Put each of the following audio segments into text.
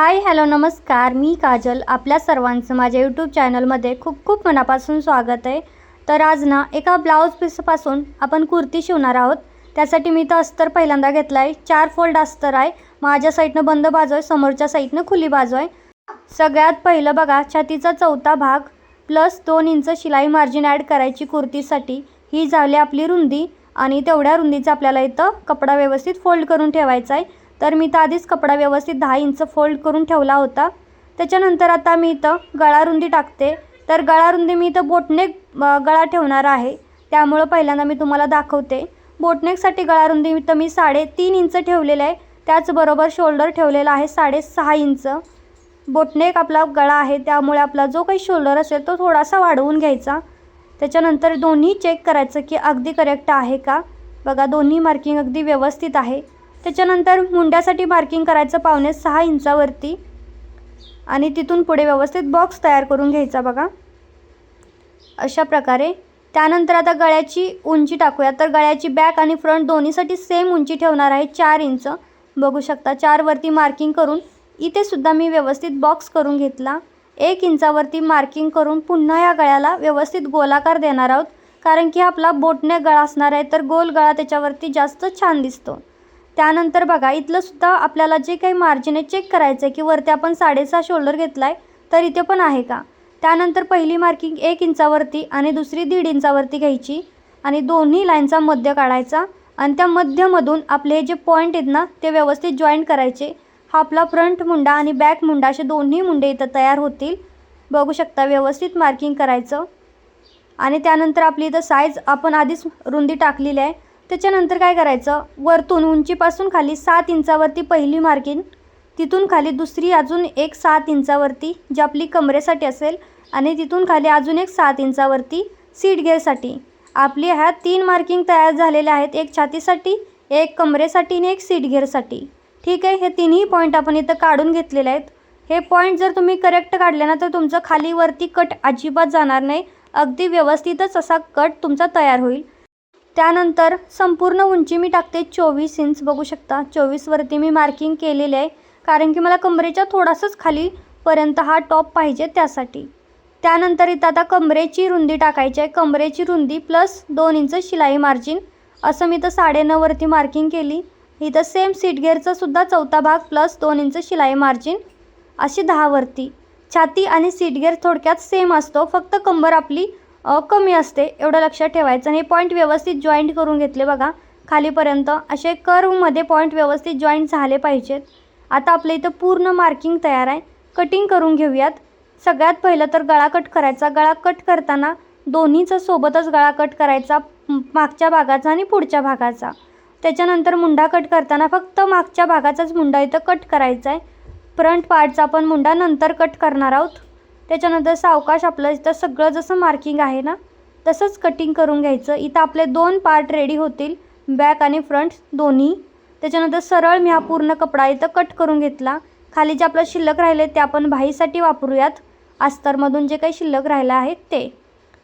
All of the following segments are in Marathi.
हाय हॅलो नमस्कार. मी काजल. आपल्या सर्वांचं माझ्या यूट्यूब चॅनलमध्ये खूप खूप मनापासून स्वागत आहे. तर आज ना एका ब्लाऊज पीसपासून आपण कुर्ती शिवणार आहोत. त्यासाठी मी तर अस्तर पहिल्यांदा घेतला आहे चार फोल्ड अस्तर आहे. माझ्या साईडनं बंद बाजू आहे समोरच्या साईडनं खुली बाजू आहे. सगळ्यात पहिलं बघा छातीचा चौथा भाग प्लस दोन इंच शिलाई मार्जिन ॲड करायची कुर्तीसाठी. ही झाली आपली रुंदी आणि तेवढ्या रुंदीचा आपल्याला इथं कपडा व्यवस्थित फोल्ड करून ठेवायचा आहे. तर मी तर आधीच कपडा व्यवस्थित दहा इंच फोल्ड करून ठेवला होता. त्याच्यानंतर आता मी इथं गळारुंदी टाकते. तर गळारुंदी मी इथं बोटनेक गळा ठेवणार आहे. त्यामुळं पहिल्यांदा मी तुम्हाला दाखवते. बोटनेकसाठी गळारुंदी इथं मी साडेतीन इंच ठेवलेलं आहे. त्याचबरोबर शोल्डर ठेवलेला आहे साडेसहा इंच. बोटनेक आपला गळा आहे. त्यामुळे आपला जो काही शोल्डर असेल तो थोडासा वाढवून घ्यायचा. त्याच्यानंतर दोन्ही चेक करायचं की अगदी करेक्ट आहे का? बघा दोन्ही मार्किंग अगदी व्यवस्थित आहे. त्याच्यानंतर मुंड्यासाठी मार्किंग करायचं पावणे सहा इंचावरती. आणि तिथून पुढे व्यवस्थित बॉक्स तयार करून घ्यायचा बघा. अशा प्रकारे. त्यानंतर आता गळ्याची उंची टाकूया. तर गळ्याची बॅक आणि फ्रंट दोन्हीसाठी सेम उंची ठेवणार आहे चार इंच. बघू शकता चारवरती मार्किंग करून इथे सुद्धा मी व्यवस्थित बॉक्स करून घेतला. एक इंचावरती मार्किंग करून पुन्हा या गळ्याला व्यवस्थित गोलाकार देणार आहोत. कारण की आपला बोटने गळा असणार आहे तर गोल गळा त्याच्यावरती जास्त छान दिसतो. त्यानंतर बघा इथलं सुद्धा आपल्याला जे काही मार्जिन आहे चेक करायचं आहे की वरती आपण साडेसहा शोल्डर घेतला आहे तर इथे पण आहे का? त्यानंतर पहिली मार्किंग एक इंचावरती आणि दुसरी दीड इंचावरती घ्यायची आणि दोन्ही लाईनचा मध्य काढायचा आणि त्या मध्यमधून आपले हे जे पॉईंट आहेत ना ते व्यवस्थित जॉईंट करायचे. हा आपला फ्रंट मुंडा आणि बॅक मुंडा असे दोन्ही मुंडे इथं तयार होतील. बघू शकता व्यवस्थित मार्किंग करायचं. आणि त्यानंतर आपली इथं साईज आपण आधीच रुंदी टाकलेली आहे. त्याच्यानंतर काय करायचं? वरतून उंचीपासून खाली सात इंचावरती पहिली मार्किंग तिथून खाली दुसरी अजून एक सात इंचावरती जी आपली कमरेसाठी असेल आणि तिथून खाली अजून एक सात इंचावरती सीट घेरसाठी आपली ह्या तीन मार्किंग तयार झालेल्या आहेत एक छातीसाठी एक कमरेसाठी आणि एक सीट घेरसाठी. ठीक आहे? हे तिन्ही पॉईंट आपण इथं काढून घेतलेले आहेत. हे पॉईंट जर तुम्ही करेक्ट काढले ना तर तुमचं खाली वरती कट अजिबात जाणार नाही. अगदी व्यवस्थितच असा कट तुमचा तयार होईल. त्यानंतर संपूर्ण उंची मी टाकते चोवीस इंच बघू शकता चोवीसवरती मी मार्किंग केलेले आहे. कारण की मला कमरेच्या थोडासाच खालीपर्यंत हा टॉप पाहिजे त्यासाठी. त्यानंतर इथं आता कमरेची रुंदी टाकायची आहे. कमरेची रुंदी प्लस दोन इंच शिलाई मार्जिन असं मी तर साडेनऊवरती मार्किंग केली. इथं सेम सीटगेअरचा सुद्धा चौथा भाग प्लस दोन इंच शिलाई मार्जिन अशी दहावरती छाती आणि सीटगेअर थोडक्यात सेम असतो. फक्त कंबर आपली कमी असते एवढं लक्षात ठेवायचं आणि हे पॉईंट व्यवस्थित जॉईंट करून घेतले बघा. खालीपर्यंत असे कर्वमध्ये पॉईंट व्यवस्थित जॉईंट झाले पाहिजेत आता आपल्या इथं पूर्ण मार्किंग तयार आहे. कटिंग करून घेऊयात. सगळ्यात पहिलं तर गळा कट करायचा. गळा कट करताना दोन्हीचा सोबतच गळा कट करायचा मागच्या भागाचा आणि पुढच्या भागाचा. त्याच्यानंतर मुंडा कट करताना फक्त मागच्या भागाचाच मुंडा इथं कट करायचा आहे फ्रंट पार्टचा आपण मुंडा नंतर कट करणार आहोत. त्याच्यानंतर सावकाश आपलं इथं सगळं जसं मार्किंग आहे ना तसंच कटिंग करून घ्यायचं. इथं आपले दोन पार्ट रेडी होतील बॅक आणि फ्रंट दोन्ही. त्याच्यानंतर सरळ मी हा पूर्ण कपडा इथं कट करून घेतला. खाली जे आपलं शिल्लक राहिले ते आपण भाईसाठी वापरूयात. अस्तरमधून जे काही शिल्लक राहिलं आहे ते.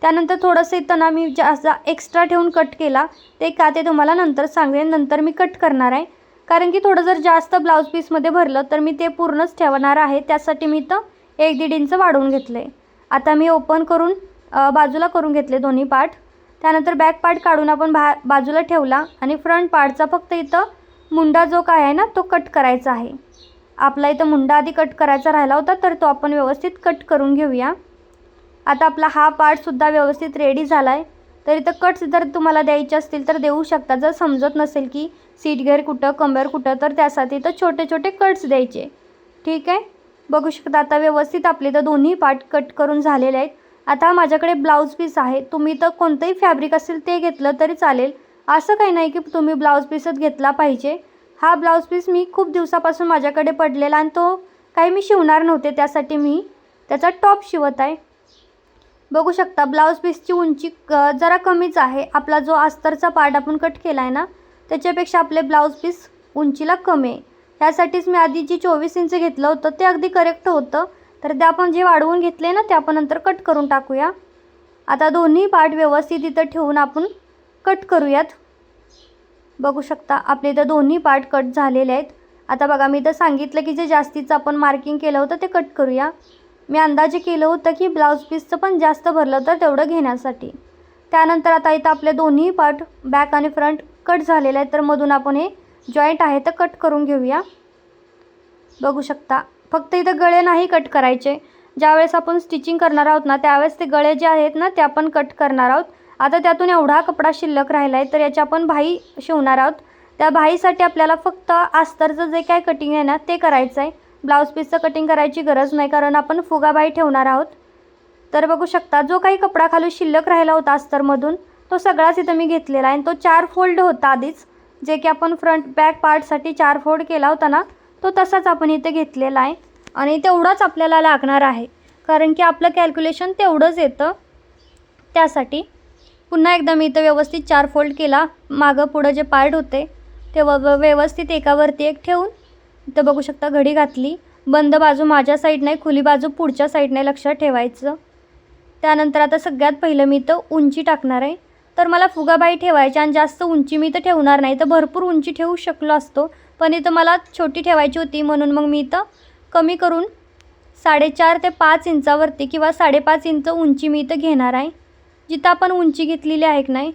त्यानंतर थोडंसं इथं ना मी जास्त एक्स्ट्रा ठेवून कट केला. ते का ते तुम्हाला नंतर सांगेन नंतर मी कट करणार आहे. कारण की थोडं जर जास्त ब्लाऊज पीसमध्ये भरलं तर मी ते पूर्णच ठेवणार आहे. त्यासाठी मी इथं एक दीड इंच वाढवून घेतले. आता मी ओपन करून बाजूला करून घेतले दोन्ही पार्ट त्यानंतर बॅक पार्ट काढून आपण भा बाजूला ठेवला आणि फ्रंट पार्टचा फक्त इथं मुंडा जो काय आहे ना तो कट करायचा आहे. आपला इथं मुंडा आधी कट करायचा राहिला होता तर तो आपण व्यवस्थित कट करून घेऊया. आता आपला हा पार्टसुद्धा व्यवस्थित रेडी झाला आहे तर इथं कट्स जर तुम्हाला द्यायचे असतील तर देऊ शकता. जर समजत नसेल की सीट गेअर कुठं कंबर कुठं तर त्यासाठी इथं छोटे छोटे कट्स द्यायचे. ठीक आहे? बघू शकता आता व्यवस्थित आपले तर दोन्ही पार्ट कट करून झालेले आहेत. आता माझ्याकडे ब्लाऊज पीस आहे. तुम्ही तर कोणतंही फॅब्रिक असेल ते घेतलं तरी चालेल. असं काही नाही की तुम्ही ब्लाऊज पीसच घेतला पाहिजे. हा ब्लाऊज पीस मी खूप दिवसापासून माझ्याकडे पडलेला आणि तो काही मी शिवणार नव्हते त्यासाठी मी त्याचा टॉप शिवत आहे. बघू शकता ब्लाऊज पीसची उंची क- जरा कमीच आहे. आपला जो अस्तरचा पार्ट आपण कट केला आहे ना त्याच्यापेक्षा आपले ब्लाऊज पीस उंचीला कमी आहे. ह्यासाठीच मी आधी जी चोवीस इंच घेतलं होतं ते अगदी करेक्ट होतं. तर ते आपण जे वाढवून घेतले ना ते आपण नंतर कट करून टाकूया. आता दोन्ही पार्ट व्यवस्थित इथं ठेवून आपण कट करूयात. बघू शकता आपले इथं दोन्ही पार्ट कट झालेले आहेत. आता बघा मी तर सांगितलं की जे जास्तीचं आपण मार्किंग केलं होतं ते कट करूया. मी अंदाजे केलं होतं की ब्लाऊज पीसचं पण जास्त भरलं तर तेवढं घेण्यासाठी. त्यानंतर आता इथं आपले दोन्ही पार्ट बॅक आणि फ्रंट कट झालेले आहेत. तर मधून आपण हे जॉईंट आहे तर कट करून घेऊया. बघू शकता. फक्त इथं गळे नाही कट करायचे. ज्यावेळेस आपण स्टिचिंग करणार आहोत ना त्यावेळेस ते गळे जे आहेत ना ते आपण कट करणार आहोत. आता त्यातून एवढा कपडा शिल्लक राहिला आहे तर याची आपण भाई शिवणार आहोत. त्या भाईसाठी आपल्याला फक्त आस्तरचं जे काय कटिंग आहे ना ते करायचं आहे ब्लाऊज पीसचं कटिंग करायची गरज नाही कारण आपण फुगाबाई ठेवणार आहोत. तर बघू शकता जो काही कपडा खाली शिल्लक राहिला होता अस्तरमधून तो सगळाच इथं मी घेतलेला आहे. आणि तो चार फोल्ड होता आधीच. जे की आपण फ्रंट बॅक पार्टसाठी चार फोल्ड केला होता ना तो तसाच आपण इथे घेतलेला आहे. आणि तेवढाच आपल्याला लागणार आहे. कारण की आपलं कॅल्क्युलेशन तेवढंच येतं. त्यासाठी पुन्हा एकदा मी इथं व्यवस्थित चार फोल्ड केला. मागं पुढं जे पार्ट होते ते व व्यवस्थित एकावरती एक ठेवून इथं बघू शकता घडी घातली. बंद बाजू माझ्या साईडने खुली बाजू पुढच्या साईडने लक्षात ठेवायचं. त्यानंतर आता सगळ्यात पहिलं मी इथं उंची टाकणार आहे. तर मला फुगाबाई ठेवायची आणि जास्त उंची मी इथं ठेवणार नाही. तर भरपूर उंची ठेवू शकलो असतो. पण इथं मला छोटी ठेवायची होती. म्हणून मग मी इथं कमी करून साडेचार ते पाच इंचावरती किंवा साडेपाच इंच उंची मी इथं घेणार आहे. जिथं आपण उंची घेतलेली आहे की नाही.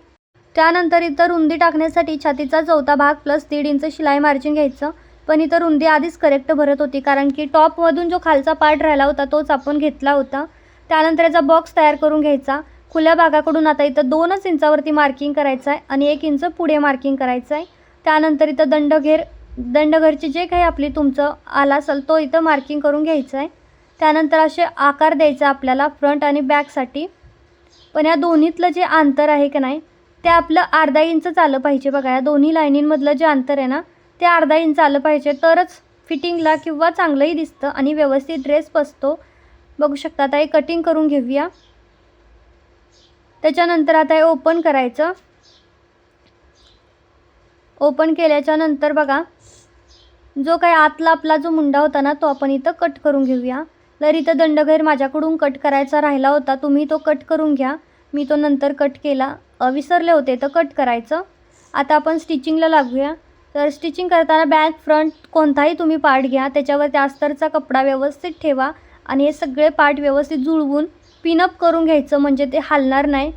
त्यानंतर इथं रुंदी टाकण्यासाठी छातीचा चौथा भाग प्लस दीड इंच शिलाई मार्जिन घ्यायचं. पण इथं रुंदी आधीच करेक्ट भरत होती. कारण की टॉपमधून जो खालचा पार्ट राहिला होता तोच आपण घेतला होता. त्यानंतर याचा बॉक्स तयार करून घ्यायचा. खुल्या भागाकडून आता इथं दोनच इंचावरती मार्किंग करायचं आहे आणि एक इंच पुढे मार्किंग करायचं आहे त्यानंतर इथं दंडघेर दंडघरची जे काही आपली तुमचं आला असेल तो इथं मार्किंग करून घ्यायचं आहे त्यानंतर असे आकार द्यायचा आपल्याला फ्रंट आणि बॅकसाठी पण या दोन्हीतलं जे अंतर आहे का नाही ते आपलं अर्धा इंचच आलं पाहिजे बघा. या दोन्ही लाईनींमधलं जे अंतर आहे ना ते अर्धा इंच आलं पाहिजे. तरच फिटिंगला किंवा चांगलंही दिसतं आणि व्यवस्थित ड्रेस बसतो. बघू शकता आता हे कटिंग करून घेऊया. त्याच्यानंतर आता हे ओपन करायचं. ओपन केल्याच्यानंतर बघा जो काही आतला आपला जो मुंडा होता ना तो आपण इथं कट करून घेऊया. तर इथं दंडगैर माझ्याकडून कट करायचा राहिला होता तुम्ही तो कट करून घ्या. मी तो नंतर कट केला. विसरले होते तर कट करायचं. आता आपण स्टिचिंगला लागूया. तर स्टिचिंग करताना बॅक फ्रंट कोणताही तुम्ही पार्ट घ्या. त्याच्यावर त्या अस्तरचा कपडा व्यवस्थित ठेवा. आणि हे सगळे पार्ट व्यवस्थित जुळवून पिनअप करून घ्यायचं म्हणजे ते हलणार नाही.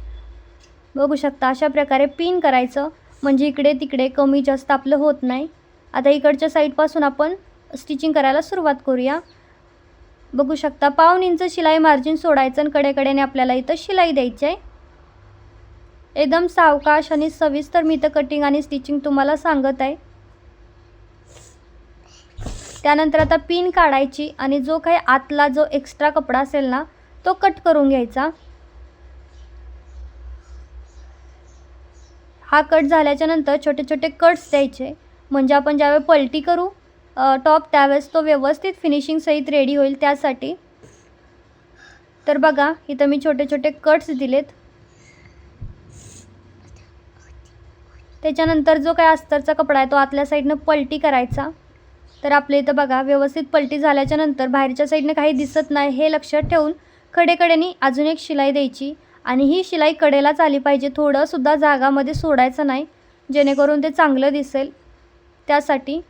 बघू शकता अशा प्रकारे पिन करायचं म्हणजे इकडे तिकडे कमी जास्त आपलं होत नाही. आता इकडच्या साईडपासून आपण स्टिचिंग करायला सुरुवात करूया. बघू शकता पाऊन इंच शिलाई मार्जिन सोडायचं आणि कडेकडेने आपल्याला इथं शिलाई द्यायची आहे. एकदम सावकाश आणि सविस्तर मी इथं कटिंग आणि स्टिचिंग तुम्हाला सांगत आहे. त्यानंतर आता पिन काढायची आणि जो काही आतला जो एक्स्ट्रा कपडा असेल ना तो कट करून घ्यायचा. हा कट झाल्याच्यानंतर छोटे छोटे कट्स द्यायचे. म्हणजे आपण ज्यावेळी पलटी करू टॉप त्यावेळेस तो व्यवस्थित फिनिशिंग सहित रेडी होईल त्यासाठी. तर बघा इथं मी छोटे छोटे कट्स दिलेत. त्याच्यानंतर जो काय अस्तरचा कपडा आहे तो आतल्या साईडनं पलटी करायचा. तर आपल्या इथं बघा व्यवस्थित पलटी झाल्याच्यानंतर बाहेरच्या साईडनं काही दिसत नाही हे लक्षात ठेवून कडेकडेनी अजून एक शिलाई द्यायची. आणि ही शिलाई कडेलाच आली पाहिजे. थोडंसुद्धा जागामध्ये सोडायचं नाही. जेणेकरून ते चांगलं दिसेल. त्यासाठी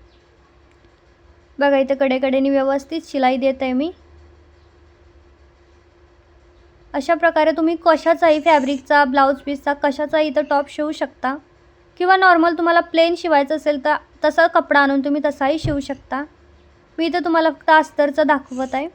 बघा इथं कडेकडेनी व्यवस्थित शिलाई देत आहे मी. अशा प्रकारे तुम्ही कशाचाही फॅब्रिकचा ब्लाऊज पीसचा कशाचाही इथं टॉप शिवू शकता. किंवा नॉर्मल तुम्हाला प्लेन शिवायचं असेल तर तसा कपडा आणून तुम्ही तसाही शिवू शकता. मी इथं तुम्हाला फक्त अस्तरचं दाखवत आहे.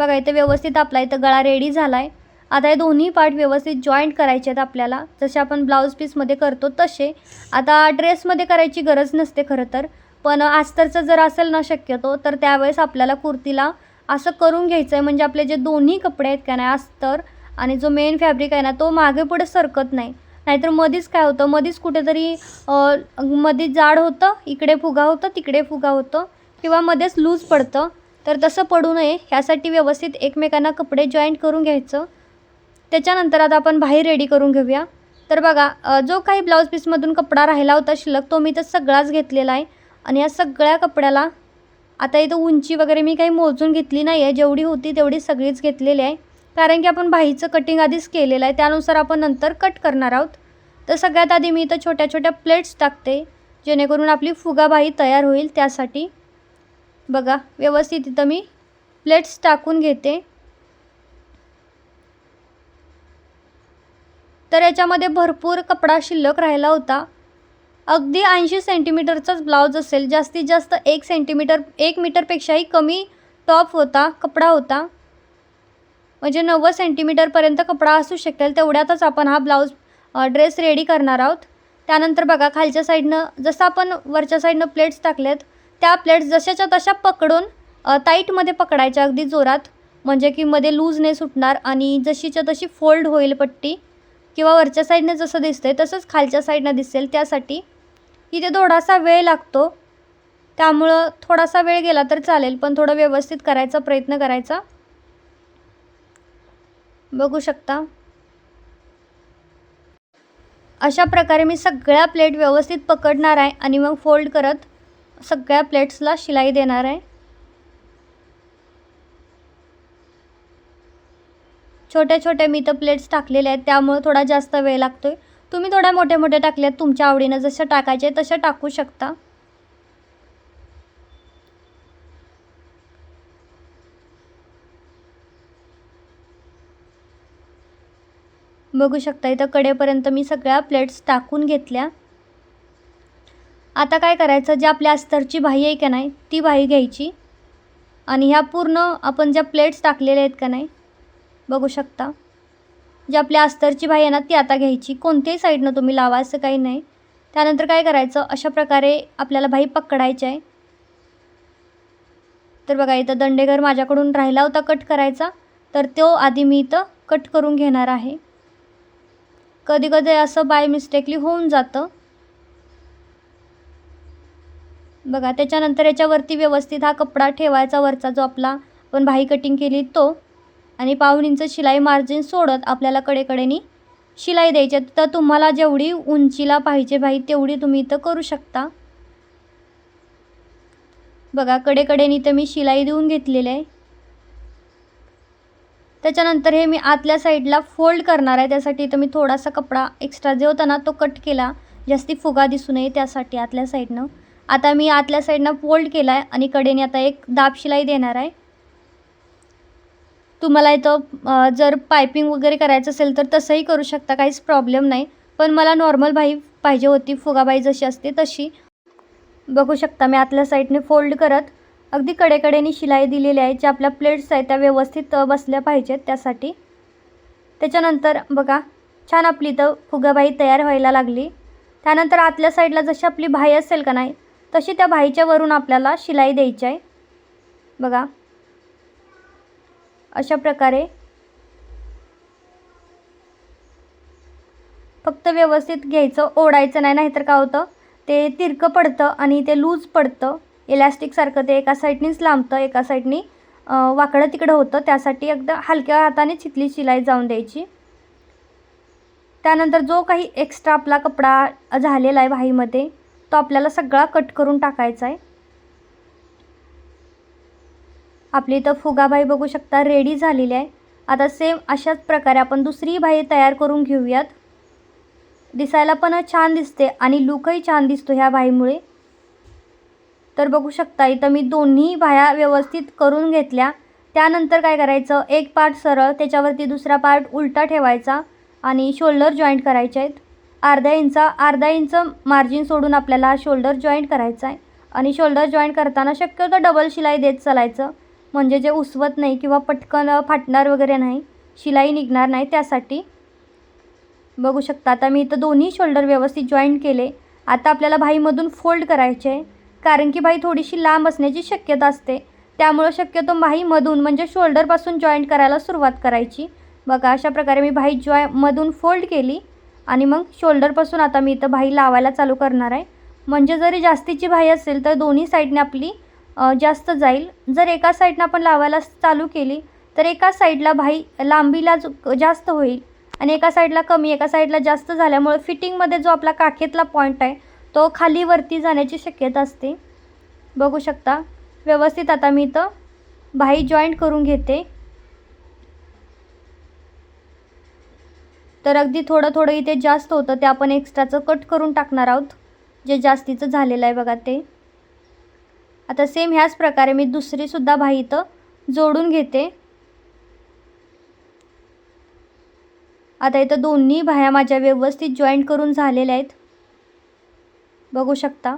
बघा इथं व्यवस्थित आपला इथं गळा रेडी झाला आहे आता हे दोन्ही पार्ट व्यवस्थित जॉईंट करायचे आहेत आपल्याला. जसे आपण ब्लाऊज पीसमध्ये करतो तसे. आता ड्रेसमध्ये करायची गरज नसते खरं तर. पण अस्तरचं जर असेल ना शक्यतो तर त्यावेळेस आपल्याला कुर्तीला असं करून घ्यायचं आहे म्हणजे आपले जे दोन्ही कपडे आहेत का नाही अस्तर आणि जो मेन फॅब्रिक आहे ना तो मागे पुढे सरकत नाही. नाहीतर मधीच काय होतं मधीच कुठेतरी मध्ये जाड होतं इकडे फुगा होतं तिकडे फुगा होतं किंवा मध्येच लूज पडतं. तर तसं पडू नये ह्यासाठी व्यवस्थित एकमेकांना कपडे जॉईंट करून घ्यायचं. त्याच्यानंतर आता आपण बाहेर रेडी करून घेऊया. तर बघा जो काही ब्लाऊज पीसमधून कपडा राहिला होता शिल्लक तो मी तर सगळाच घेतलेला आहे. आणि या सगळ्या कपड्याला आता इथं उंची वगैरे मी काही मोजून घेतली नाही आहे जेवढी होती तेवढी सगळीच घेतलेली आहे. कारण की आपण बाहीचं कटिंग आधीच केलेलं आहे. त्यानुसार आपण नंतर कट करणार आहोत. तर सगळ्यात आधी मी इथं छोट्या छोट्या प्लेट्स टाकते जेणेकरून आपली फुगाबाई तयार होईल त्यासाठी. बघा व्यवस्थित इथं मी प्लेट्स टाकून घेते. तर याच्यामध्ये भरपूर कपडा शिल्लक राहिला होता. अगदी ऐंशी सेंटीमीटरचाच ब्लाऊज असेल. जास्तीत जास्त एक सेंटीमीटर एक मीटरपेक्षाही कमी टॉप होता कपडा होता. म्हणजे नव्वद सेंटीमीटरपर्यंत कपडा असू शकेल. तेवढ्यातच आपण हा ब्लाऊज ड्रेस रेडी करणार आहोत. त्यानंतर बघा खालच्या साईडनं जसं आपण वरच्या साईडनं प्लेट्स टाकलेत त्या प्लेट्स जशाच्या तशा पकडून टाईटमध्ये पकडायच्या अगदी जोरात. म्हणजे की मध्ये लूज नाही सुटणार आणि जशीच्या तशी फोल्ड होईल पट्टी. किंवा वरच्या साईडनं जसं दिसतंय तसंच खालच्या साईडनं दिसेल त्यासाठी. इथे थोडासा वेळ लागतो. त्यामुळं थोडासा वेळ गेला तर चालेल पण थोडं व्यवस्थित करायचा प्रयत्न करायचा. बघू शकता. अशा प्रकारे मी सगळ्या प्लेट व्यवस्थित पकडणार आहे आणि मग फोल्ड करत सगळ्या प्लेट्सला शिलाई देणार आहे. छोट्या छोट्या मी तर प्लेट्स टाकलेल्या आहेत त्यामुळे थोडा जास्त वेळ लागतो आहे तुम्ही थोड्या मोठ्या मोठ्या टाकल्यात तुमच्या आवडीनं जसं टाकायचे तसं टाकू शकता. बघू शकता इथं कडेपर्यंत मी सगळ्या प्लेट्स टाकून घेतल्या. आता काय करायचं जे आपल्या अस्तरची बाही आहे का नाही ती बाही घ्यायची. आणि ह्या पूर्ण आपण ज्या प्लेट्स टाकलेल्या आहेत का नाही बघू शकता. जी आपल्या अस्तरची बाही आहे ना ती आता घ्यायची. कोणत्याही साईडनं तुम्ही लावा असं काही नाही. त्यानंतर काय करायचं अशा प्रकारे आपल्याला बाही पकडायची आहे. तर बघा इथं दंडेघर माझ्याकडून राहिला होता कट करायचा. तर तो आधी मी इथं कट करून घेणार आहे. कधी कधी असं बाय मिस्टेकली होऊन जातं. बघा त्याच्यानंतर याच्यावरती व्यवस्थित हा कपडा ठेवायचा वरचा जो आपला आपण भाई कटिंग केली तो. आणि पाऊण इंच शिलाई मार्जिन सोडत आपल्याला कडेकडेनी शिलाई द्यायची तर तुम्हाला जेवढी उंचीला पाहिजे भाई तेवढी तुम्ही इथं करू शकता. बघा कडेकडेनी तर मी शिलाई देऊन घेतलेली आहे. त्याच्यानंतर हे मी आतल्या साईडला फोल्ड करणार आहे. त्यासाठी इथं मी थोडासा कपडा एक्स्ट्रा जे होता ना तो कट केला. जास्ती फुगा दिसू नये त्यासाठी आतल्या साईडनं आता मी आतल्या साईडनं फोल्ड केला आहे आणि कडेने आता एक दाब शिलाई देणार आहे. तुम्हाला इथं जर पायपिंग वगैरे करायचं असेल तर तसंही करू शकता काहीच प्रॉब्लेम नाही. पण मला नॉर्मल बाई पाहिजे होती फुगाबाई जशी असते तशी. बघू शकता मी आतल्या साईडने फोल्ड करत अगदी कडेकडेने शिलाई दिलेली आहे ज्या आपल्या प्लेट्स आहेत त्या व्यवस्थित बसल्या पाहिजेत त्यासाठी. त्याच्यानंतर बघा छान आपली इथं फुगाबाई तयार व्हायला लागली. त्यानंतर आतल्या साईडला जशी आपली भाई असेल का नाही तशी त्या भाईच्यावरून आपल्याला शिलाई द्यायची आहे. बघा. अशा प्रकारे. फक्त व्यवस्थित घ्यायचं ओढायचं नाही नाहीतर काय होतं? ते तिरकं पडतं आणि ते लूज पडतं. इलॅस्टिकसारखं ते एका साईडनीच लांबतं एका साईडनी वाकडं तिकडं होतं. त्यासाठी एकदा हलक्या हाताने चितली शिलाई जाऊन द्यायची. त्यानंतर जो काही एक्स्ट्रा आपला कपडा झालेला आहे भाईमध्ये तो आपल्याला सगळा कट करून टाकायचा आहे. आपली इथं फुगाबाई बघू शकता रेडी झालेली आहे. आता सेम अशाच प्रकारे आपण दुसरी बाई तयार करून घेऊयात. दिसायला पण छान दिसते आणि लुकही छान दिसतो ह्या बाईमुळे. तर बघू शकता इथं मी दोन्ही बाया व्यवस्थित करून घेतल्या. त्यानंतर काय करायचं एक पार्ट सरळ त्याच्यावरती दुसरा पार्ट उलटा ठेवायचा आणि शोल्डर जॉईंट करायचे आहेत. अर्धा इंचा अर्धा इंच मार्जिन सोडून आपल्याला शोल्डर जॉईंट करायचा आहे. आणि शोल्डर जॉईंट करताना शक्यतो डबल शिलाई देत चालायचं. म्हणजे जे उसवत नाही किंवा पटकन फाटणार वगैरे नाही शिलाई निघणार नाही त्यासाठी. बघू शकता आता मी इथं दोन्ही शोल्डर व्यवस्थित जॉईंट केले. आता आपल्याला भाईमधून फोल्ड करायचे आहे. कारण की भाई थोडीशी लांब असण्याची शक्यता असते. त्यामुळं शक्यतो भाईमधून म्हणजे शोल्डरपासून जॉईंट करायला सुरुवात करायची. बघा अशा प्रकारे मी भाई जॉय मधून फोल्ड केली. आणि मग शोल्डरपासून आता मी इथं भाई लावायला चालू करणार आहे. म्हणजे जरी जास्तीची भाई असेल तर दोन्ही साईडने आपली जास्त जाईल. जर एका साईडनं आपण लावायला चालू केली तर एका साईडला भाई लांबीला जास्त होईल आणि एका साईडला कमी एका साईडला जास्त झाल्यामुळे फिटिंगमध्ये जो आपला काखेतला पॉईंट आहे तो खाली वरती जाण्याची शक्यता असते. बघू शकता. व्यवस्थित आता मी इथं भाई जॉईंट करून घेते. तर अगदी थोडं थोडं इथे जास्त होतं ते आपण एक्स्ट्राचं कट करून टाकणार आहोत. जे जास्तीचं झालेलं आहे बघा ते. आता सेम ह्याच प्रकारे मी दुसरीसुद्धा भाई इथं जोडून घेते. आता इथं दोन्ही भाया माझ्या व्यवस्थित जॉईंट करून झालेल्या आहेत. बघू शकता.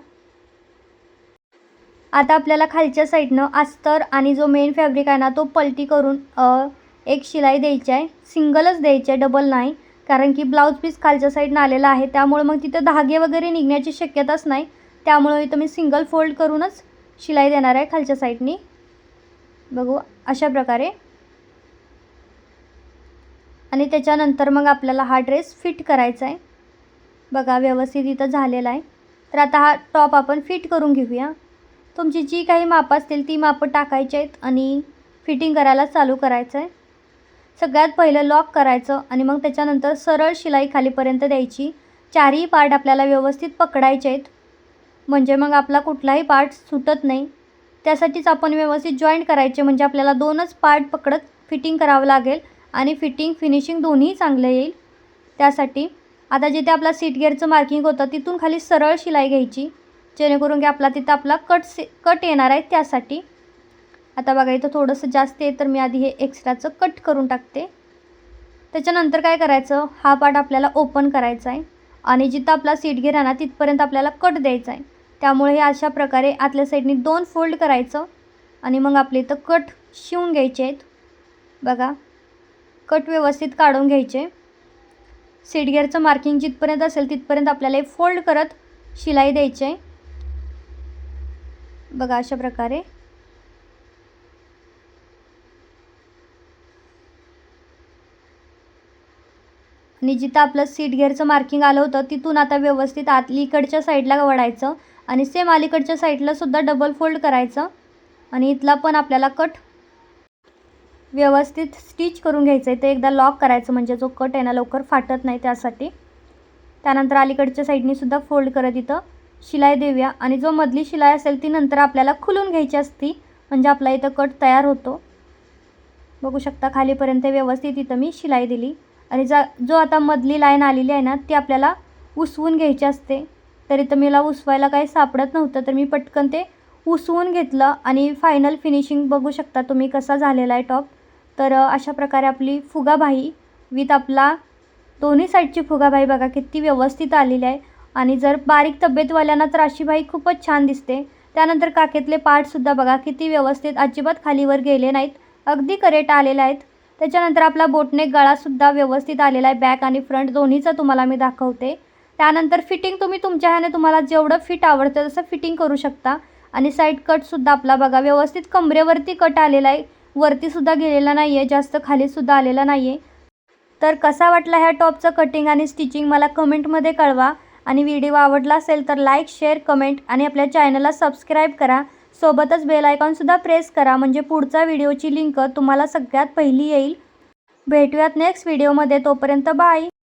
आता आपल्याला खालच्या साईडनं अस्तर आणि जो मेन फॅब्रिक आहे ना तो पलटी करून एक शिलाई द्यायची आहे. सिंगलच द्यायची आहे डबल नाही. कारण की ब्लाऊज पीस खालच्या साईडनं आलेला आहे त्यामुळे मग तिथं धागे वगैरे निघण्याची शक्यताच नाही. त्यामुळे इथं मी सिंगल फोल्ड करूनच शिलाई देणार आहे खालच्या साईडनी. बघू अशा प्रकारे. आणि त्याच्यानंतर मग आपल्याला हा ड्रेस फिट करायचा आहे. बघा व्यवस्थित इथं झालेला आहे. तर आता हा टॉप आपण फिट करून घेऊया. तुमची जी काही मापं असतील ती मापं टाकायची आहेत आणि फिटिंग करायला चालू करायचं आहे. सगळ्यात पहिलं लॉक करायचं आणि मग त्याच्यानंतर सरळ शिलाई खालीपर्यंत द्यायची. चारही पार्ट आपल्याला व्यवस्थित पकडायचे आहेत. म्हणजे मग आपला कुठलाही पार्ट सुटत नाही. त्यासाठीच आपण व्यवस्थित जॉईंट करायचे. म्हणजे आपल्याला दोनच पार्ट पकडत फिटिंग करावं लागेल आणि फिटिंग फिनिशिंग दोन्ही चांगलं येईल. त्यासाठी आता जिथे आपला सीट गेअरचं मार्किंग होतं तिथून खाली सरळ शिलाई घ्यायची. जेणेकरून की आपला तिथं आपला कट से कट येणार आहे त्यासाठी. आता बघा इथं थोडंसं जास्त आहे तर मी आधी हे एक्स्ट्राचं कट करून टाकते. त्याच्यानंतर काय करायचं? हा पार्ट आपल्याला ओपन करायचा आहे. आणि जिथं आपला सीट गेअर आहे ना तिथपर्यंत आपल्याला कट द्यायचा आहे. त्यामुळे हे अशा प्रकारे आतल्या साईडनी दोन फोल्ड करायचं. आणि मग आपले इथं कट शिवून घ्यायचे आहेत. बघा कट व्यवस्थित काढून घ्यायचे. सीट गेअरचं मार्किंग जिथपर्यंत असेल तिथपर्यंत आपल्याला हे फोल्ड करत शिलाई द्यायची आहे. बघा अशा प्रकारे. आणि जिथं आपलं सीट घेरचं मार्किंग आलं होतं तिथून आता व्यवस्थित आतलीकडच्या साईडला वळायचं आणि सेम अलीकडच्या साईडला सुद्धा डबल फोल्ड करायचं आणि इथला पण आपल्याला कट व्यवस्थित स्टिच करून घ्यायचं आहे ते एकदा लॉक करायचं म्हणजे जो कट आहे ना लवकर फाटत नाही त्यासाठी. त्यानंतर अलीकडच्या साईडनी सुद्धा फोल्ड करत इथं शिलाई देऊया आणि जो मधली शिलाई असेल ती नंतर आपल्याला खुलून घ्यायची असती म्हणजे आपला इथं कट तयार होतो. बघू शकता खालीपर्यंत व्यवस्थित इथं मी शिलाई दिली. आणि जा जो आता मधली लाईन आलेली आहे ना ती आपल्याला उसवून घ्यायची असते. तर इथं मला उसवायला काही सापडत नव्हतं तर मी पटकन ते उसवून घेतलं आणि फायनल फिनिशिंग बघू शकता तुम्ही कसा झालेला आहे टॉप तर अशा प्रकारे आपली फुगाबाई विथ आपला दोन्ही साईडची फुगाबाई बघा किती व्यवस्थित आलेली आहे. आणि जर बारीक तब्येतवाल्यांना तर अशी बाई खूपच छान दिसते. त्यानंतर काखेतले पार्टसुद्धा बघा किती व्यवस्थित अजिबात खालीवर गेले नाहीत. अगदी करेक्ट आलेले आहेत. त्याच्यानंतर आपला बोटनेक गळासुद्धा व्यवस्थित आलेला आहे. बॅक आणि फ्रंट दोन्हीचं तुम्हाला मी दाखवते. त्यानंतर फिटिंग तुम्ही तुमच्या ह्याने तुम्हाला जेवढं फिट आवडतं तसं फिटिंग करू शकता. आणि साईड कटसुद्धा आपला बघा व्यवस्थित कमरेवरती कट आलेला आहे. वरतीसुद्धा गेलेला नाही आहे जास्त खालीसुद्धा आलेला नाही आहे तर कसा वाटला ह्या टॉपचं कटिंग आणि स्टिचिंग मला कमेंटमध्ये कळवा. आणि व्हिडिओ आवडला असेल तर लाईक शेअर कमेंट आणि आपल्या चॅनलला सबस्क्राईब करा. सोबतच बेल आयकॉनसुद्धा प्रेस करा. म्हणजे पुढचा व्हिडिओची लिंक तुम्हाला सगळ्यात पहिली येईल. भेटूयात नेक्स्ट व्हिडिओमध्ये तोपर्यंत बाय